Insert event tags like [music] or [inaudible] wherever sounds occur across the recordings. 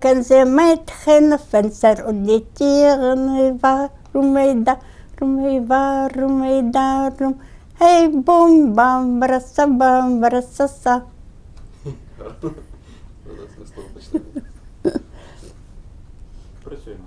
Kan ze Mädchen Fenster und die Tiere warum ey da, rum ey warum ey da, rum Hey бум бам браса бам брасаса. Зараз ми з того почнемо. Працюємо.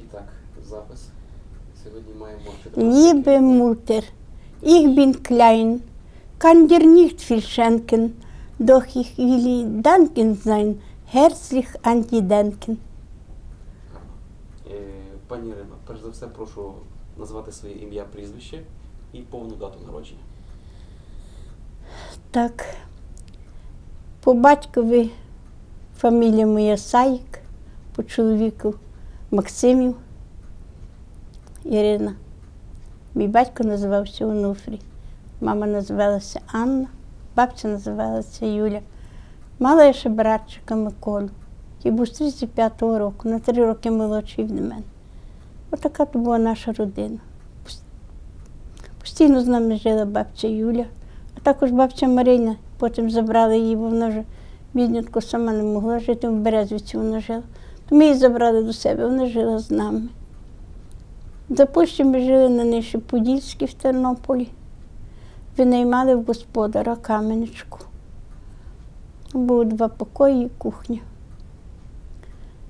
І так, запис. Сьогодні маємо 14 Liebe Mutter, ich bin klein, kann dir nicht viel schenken, doch ich will dir danken sein, Denken. Гарно. Е, Пані Ірино, перш за все прошу назвати своє ім'я, прізвище і повну дату народження. Так, по батькові фамілія моя Саїк, по чоловіку Максимів Ірина. Мій батько називався Онуфрій, мама називалася Анна, бабця називалася Юля. Мала я ще братчика Миколу, який був з 35-го року, на три роки молодший від мене. Отака то була наша родина. Постійно з нами жила бабця Юля, а також бабця Марина. Потім забрали її, бо вона вже біднятко сама не могла жити, в Березвіці вона жила. То ми її забрали до себе, вона жила з нами. За ми жили на Ниші Подільській в Тернополі. Винаймали в господара каменечку. Було два покої і кухня.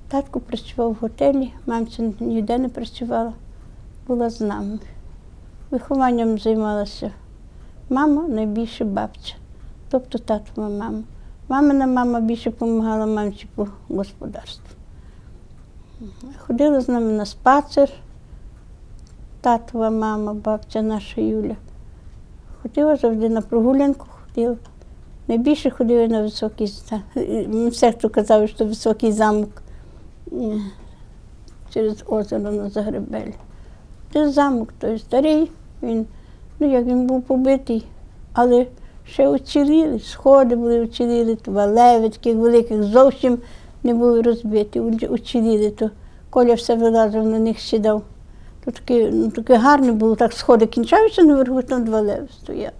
Татко працював в готелі, мамця ніде не працювала, була з нами. Вихованням займалася мама, найбільше бабця, тобто татова мама. Мамина мама більше допомагала мамці по господарству. Ходила з нами на спацир, татова мама, бабця наша Юля. Ходила завжди на прогулянку, ходила. Найбільше ходили на високий замок. Все, хто казав, що високий замок е, через озеро на Загребелі. Це замок той старий, він, ну як він був побитий, але ще уціліли, сходи були уціліли, туалети таких великих зовсім не були розбиті, у- то Коля все вилазив на них сідав. То таке, ну, гарне було, так сходи кінчаються наверху, там два леви стояли.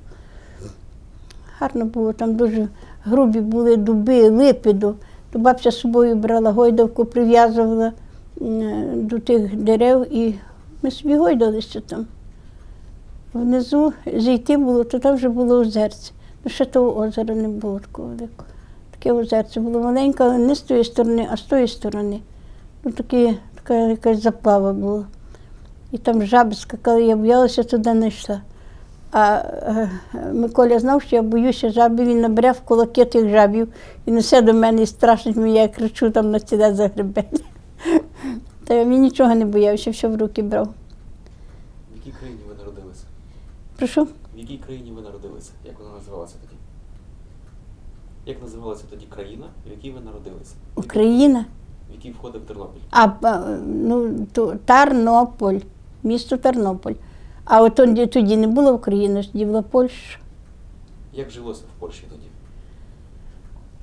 Гарно було, там дуже грубі були дуби, липи. То бабця з собою брала гойдавку, прив'язувала е, до тих дерев і ми собі гойдалися там. Внизу зійти було, то там вже було озерце. Ну, ще того озера не було такого великого. Таке озерце було маленьке, але не з тої сторони, а з тої сторони. Ну, такі, така якась заплава була. І там жаби скакали, я боялася, туди не йшла. А е, Миколя знав, що я боюся жабів, він набере в кулаки тих жабів і несе до мене і страшить мене, я кричу там на ціде за гребель. [laughs] Та він нічого не боявся, все в руки брав. В якій країні ви народилися? Прошу. В якій країні ви народилися? Як вона називалася тоді? Як називалася тоді країна, в якій ви народилися? Україна. В якій входив Тернопіль? А а, ну, то, Тарнополь, місто Тернополь. А от тоді, тоді не було України, тоді була Польща. Як жилося в Польщі тоді?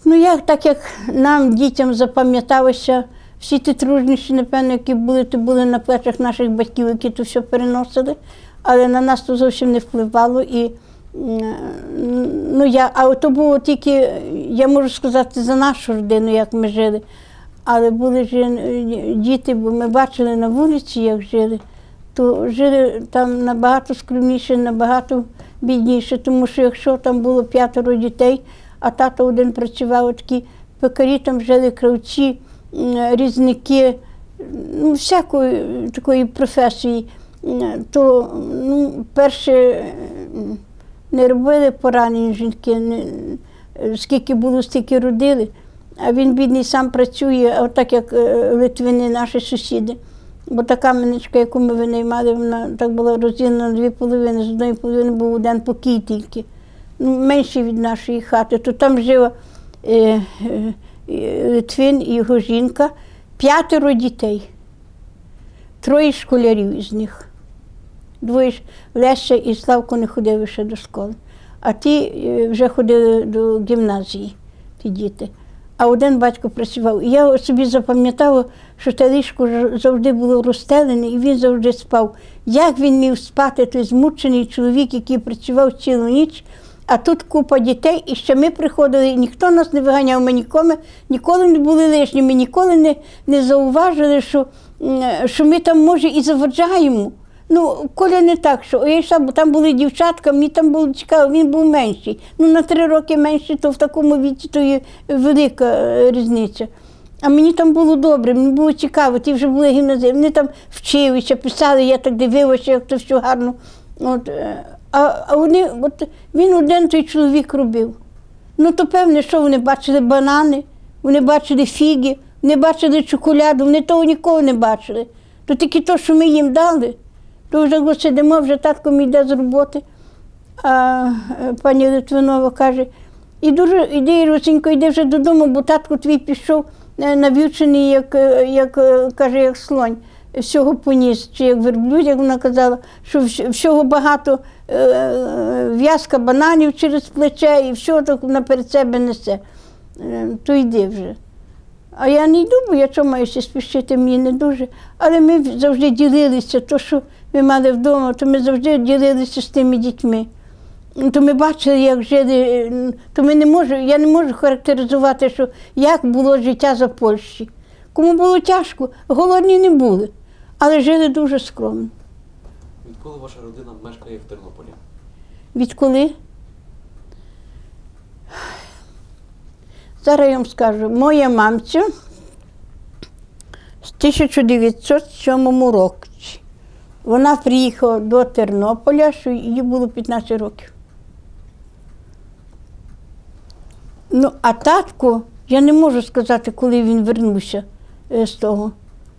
Ну, як так як нам, дітям, запам'яталося, всі ті труднощі, напевно, які були, то були на плечах наших батьків, які то все переносили, але на нас то зовсім не впливало. І, ну, я, а то було тільки, я можу сказати, за нашу родину, як ми жили. Але були ж е, діти, бо ми бачили на вулиці, як жили, то жили там набагато скромніше, набагато бідніше, тому що якщо там було п'ятеро дітей, а тато один працював, такі пекарі там жили кравці, різники, ну, всякої такої професії, то ну, перше не робили поранені жінки, не, скільки було, стільки родили. А він, бідний, сам працює, а так як е, литвини, наші сусіди. Бо та каменечка, яку ми винаймали, вона так була розділена на дві половини. З одної половини був один покій тільки, ну, менший від нашої хати. То там жив е, е, е, Литвин і його жінка, п'ятеро дітей, троє школярів із них. Двоє Леся і Славко не ходили ще до школи. А ті е, вже ходили до гімназії, ті діти. А один батько працював. І я собі запам'ятала, що те ліжко завжди було розстелене, і він завжди спав. Як він міг спати, той змучений чоловік, який працював цілу ніч, А тут купа дітей, і ще ми приходили, і ніхто нас не виганяв, ми ніколи, ніколи не були лишні, ми ніколи не, не зауважили, що, що ми там, може, і заваджаємо. Ну, Коля не так, що я йшла, бо там були дівчатка, мені там було цікаво, він був менший. Ну, на три роки менший, то в такому віці то є велика е, різниця. А мені там було добре, мені було цікаво, ті вже були гімназії, вони там вчилися, писали, я так дивилася, як то все гарно. От, е, а, а вони, от, він один той чоловік робив. Ну, то певне, що вони бачили банани, вони бачили фіги, вони бачили чоколяду, вони того ніколи не бачили. То тільки то, що ми їм дали, то вже сидимо, вже татко йде з роботи. А е, пані Литвинова каже, і дуже, іди, Русенько, йди вже додому, бо татко твій пішов е, навівчений, як, е, як каже, як слонь. Всього поніс, чи як верблюд, як вона казала, що всього багато в'язка бананів через плече і все так вона перед себе несе. То йди вже. А я не йду, бо я чого маю ще спішити, мені не дуже. Але ми завжди ділилися, то, що ми мали вдома, то ми завжди ділилися з тими дітьми. То ми бачили, як жили, то ми не можу, я не можу характеризувати, що як було життя за Польщі. Кому було тяжко, голодні не були, але жили дуже скромно. Відколи ваша родина мешкає в Тернополі? Відколи? Зараз я вам скажу, моя мамця з 1907 року. Вона приїхала до Тернополя, що їй було 15 років. Ну, а татко, я не можу сказати, коли він вернувся е, з того,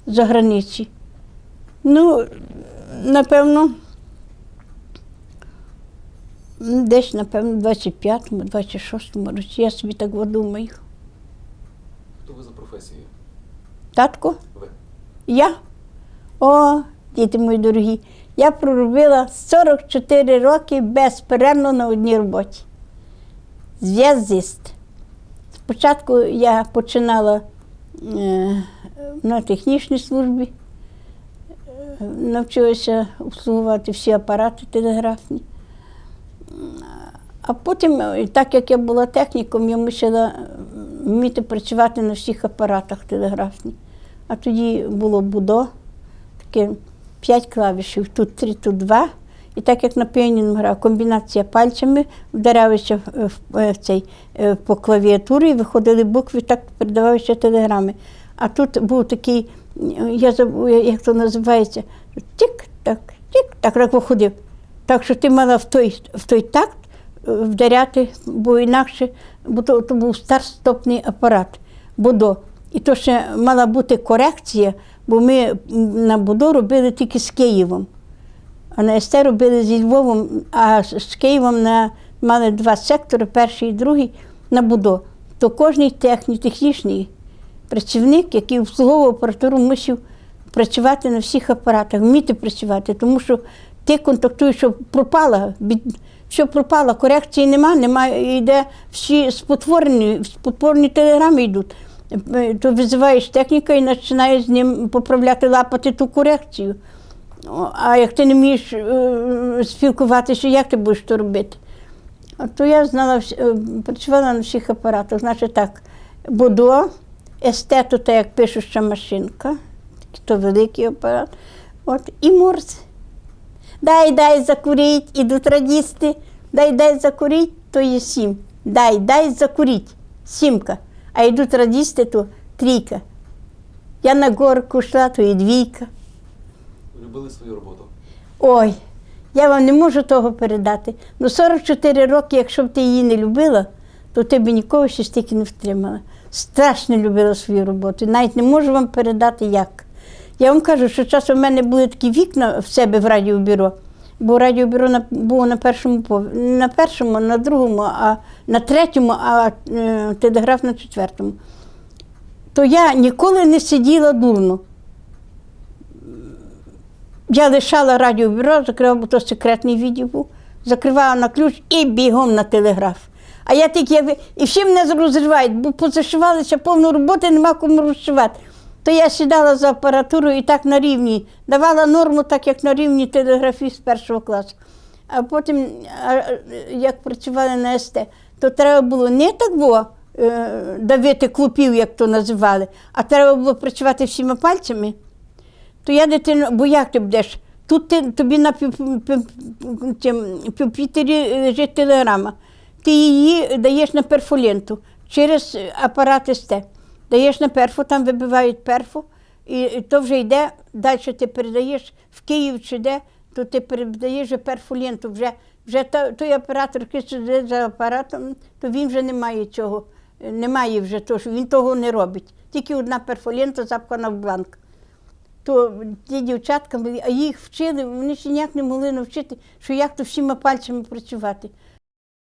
за границі. Ну, напевно, Десь, напевно, 25-му, 26-му році, я собі так думаю. Хто ви за професією? Татко, Ви. я? О, діти мої дорогі, я проробила 44 роки безперервно на одній роботі. Зв'язист. Спочатку я починала е, на технічній службі, е, навчилася обслуговувати всі апарати телеграфні. А потім, е, так як я була техніком, я мусила вміти працювати на всіх апаратах телеграфних. А тоді було будо, таке п'ять клавішів, тут три, тут два. І так як на піаніно грав, комбінація пальцями, вдарялися в, цей, е, по клавіатурі, виходили букви, так передавалися телеграми. А тут був такий, я забув, як то називається, тік-так, тік-так, так виходив. Так що ти мала в той, в той такт е, вдаряти, бо інакше, бо то, то був старт-стопний апарат, будо. І то ще мала бути корекція, бо ми на будо робили тільки з Києвом. А на СТ робили зі Львовом, а з Києвом на, мали два сектори, перший і другий на будо. То кожний технік, технічний працівник, який обслуговував апаратуру, мусив працювати на всіх апаратах, вміти працювати, тому що ти контактуєш, що пропала, що пропала, корекції немає, немає, йде всі спотворені, спотворені телеграми йдуть. Е, То визиваєш техніка і починаєш з ним поправляти, лапати ту корекцію. А як ти не вмієш е, спілкуватися, як ти будеш то робити? То я знала, е, працювала на всіх апаратах. Значить так, Будо, естету, то як пишуща машинка, то великий апарат. От, і морс. Дай, дай закурить, ідуть радісти. Дай, дай закурить, то є сім. Дай, дай закурить, сімка. А йдуть радісти, то трійка. Я на горку йшла, то і двійка. Любили свою роботу. Ой, я вам не можу того передати. Ну, 44 роки, якщо б ти її не любила, то ти б нікого ще стільки не втримала. Страшно любила свою роботу. Навіть не можу вам передати як. Я вам кажу, що часом в мене були такі вікна в себе в радіобюро, бо радіобюро на, було на першому на першому, на другому, а на третьому, а е, телеграф на четвертому. То я ніколи не сиділа дурно. Я лишала радіобюро, закривала, бо то секретний відділ був, закривала на ключ і бігом на телеграф. А я тільки я, і всі мене розривають, бо позашивалися повну роботи, нема кому розшивати. То я сідала за апаратурою і так на рівні, давала норму, так як на рівні телеграфіст першого класу. А потім, як працювали на СТ, то треба було не так було е, давити клупів, як то називали, а треба було працювати всіма пальцями. То я дитину, бо як ти будеш? Тут ти, тобі на пюпітері лежить телеграма. Ти її даєш на перфоленту через апарат СТ. Даєш на перфу, там вибивають перфу, і, і то вже йде, далі ти передаєш в Київ чи де, то ти передаєш вже перфоленту. Вже, вже та- той оператор, який сидить за апаратом, то він вже не має цього, немає вже того, що він того не робить. Тільки одна перфолента запхана в бланк то ті дівчатка, а їх вчили, вони ще ніяк не могли навчити, що як то всіма пальцями працювати.